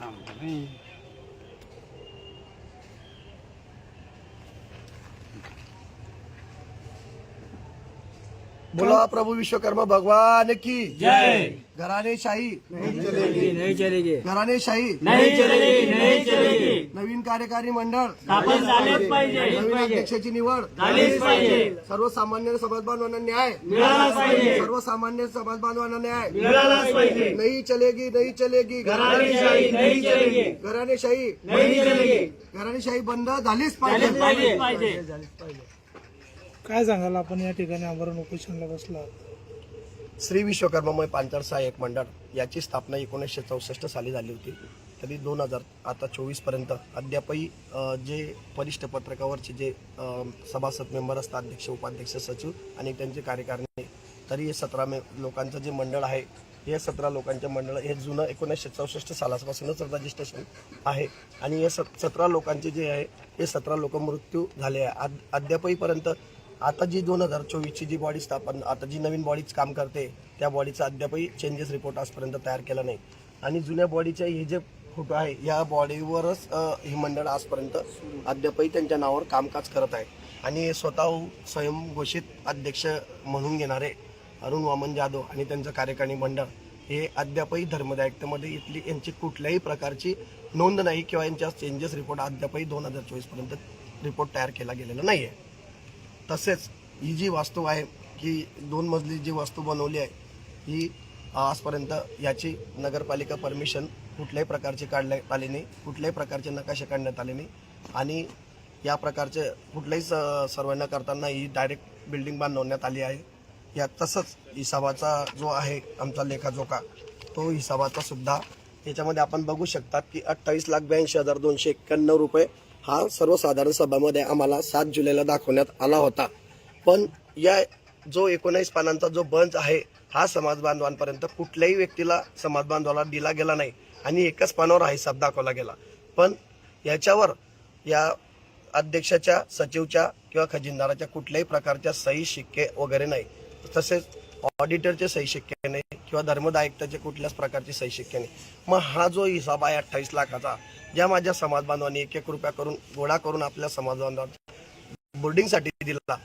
ทำให้ बोला प्रभु विश्वकर्मा भगवान की जय। घराने शाही। नहीं चलेगी घराने शाही। नहीं चलेगी नहीं चलेगी। नवीन कार्यकारी मंडळ। नवीन अध्यक्षाची निवड। झालीच पाहिजे। सर्वसामान्य समाज बांधवांना न्याय। सर्वसामान्य समाज बांधवांना न्याय। नाही चलेगी नाही चलेगी। घराणेशाही नाही चलेगी। घराने शाही। नाही चलेगी। घराने शाही बंद झालीच झालीच पाहिजे। पाहिजे। काय सांगाल आपण या ठिकाणी आमरण उपोषणला बसला श्री विश्वकर्मामय पांचाळ सहाय्यक मंडळ याची स्थापना एकोणीसशे चौसष्ट साली झाली होती. तरी दोन हजार आता चोवीसपर्यंत अद्यापही जे वरिष्ठ पत्रकावरचे जे सभासद मेंबर असतात अध्यक्ष उपाध्यक्ष सचिव आणि त्यांचे कार्यकारिणी तरी हे सतरा मे लोकांचं जे मंडळ आहे हे सतरा लोकांचे मंडळ हे जुनं एकोणीसशे चौसष्ट सालापासूनच रजिस्ट्रेशन आहे. आणि हे सतरा लोकांचे जे आहे हे सतरा लोक मृत्यू झाले आहे. अद्यापहीपर्यंत आता जी दोन हजार चोवीसची जी बॉडी स्थापन आता जी नवीन बॉडीच काम करते त्या बॉडीचा अद्यापही चेंजेस रिपोर्ट आजपर्यंत तयार केला नाही. आणि जुन्या बॉडीचे हे जे फोटो आहे या बॉडीवरच हे मंडळ आजपर्यंत अद्यापही त्यांच्या नावावर कामकाज करत आहे. आणि स्वतः स्वयंघोषित अध्यक्ष म्हणून घेणारे अरुण वामन जाधव आणि त्यांचं कार्यकारिणी मंडळ हे अद्यापही धर्मदायिकतेमध्ये इथली यांची कुठल्याही प्रकारची नोंद नाही किंवा यांच्या चेंजेस रिपोर्ट अद्यापही दोन हजार चोवीसपर्यंत रिपोर्ट तयार केला गेलेला नाही आहे तसेच ही जी वास्तू आहे की दोन मजली जी वास्तू बनवली आहे ही आजपर्यंत याची नगरपालिका परमिशन कुठल्याही प्रकारची काढल्या आली नाही कुठल्याही प्रकारचे नकाशे काढण्यात आले नाही. आणि या प्रकारचे कुठल्याही स न करताना ही डायरेक्ट बिल्डिंग बांधवण्यात आली आहे. या तसंच हिसाबाचा जो आहे आमचा लेखाजोखा तो हिसाबाचा सुद्धा याच्यामध्ये आपण बघू शकतात की अठ्ठावीस लाख ब्याऐंशी हजार दोनशे एक्क्याण्णव रुपये हा सर्वसाधारण सभामध्ये आम्हाला सात जुलैला दाखवण्यात आला होता. पण या जो एकोणीस पानांचा जो बंच आहे हा समाज बांधवांपर्यंत कुठल्याही व्यक्तीला समाज बांधवाला दिला गेला नाही. आणि एकाच पानावर हा हिसाब दाखवला गेला. पण याच्यावर या अध्यक्षाच्या सचिवच्या किंवा खजिनदाराच्या कुठल्याही प्रकारच्या सही शिक्के वगैरे नाही. तसेच ऑडिटरचे सही शिक्के नाही. किंवा धर्मदायकताचे कुठल्याच प्रकारचे शैशिक्य नाही. मग हा जो हिसाब आहे अठ्ठावीस लाखाचा ज्या माझ्या समाज बांधवांनी एक एक रुपया करून गोळा करून आपल्या समाज बांधवांना बोर्डिंगसाठी दिला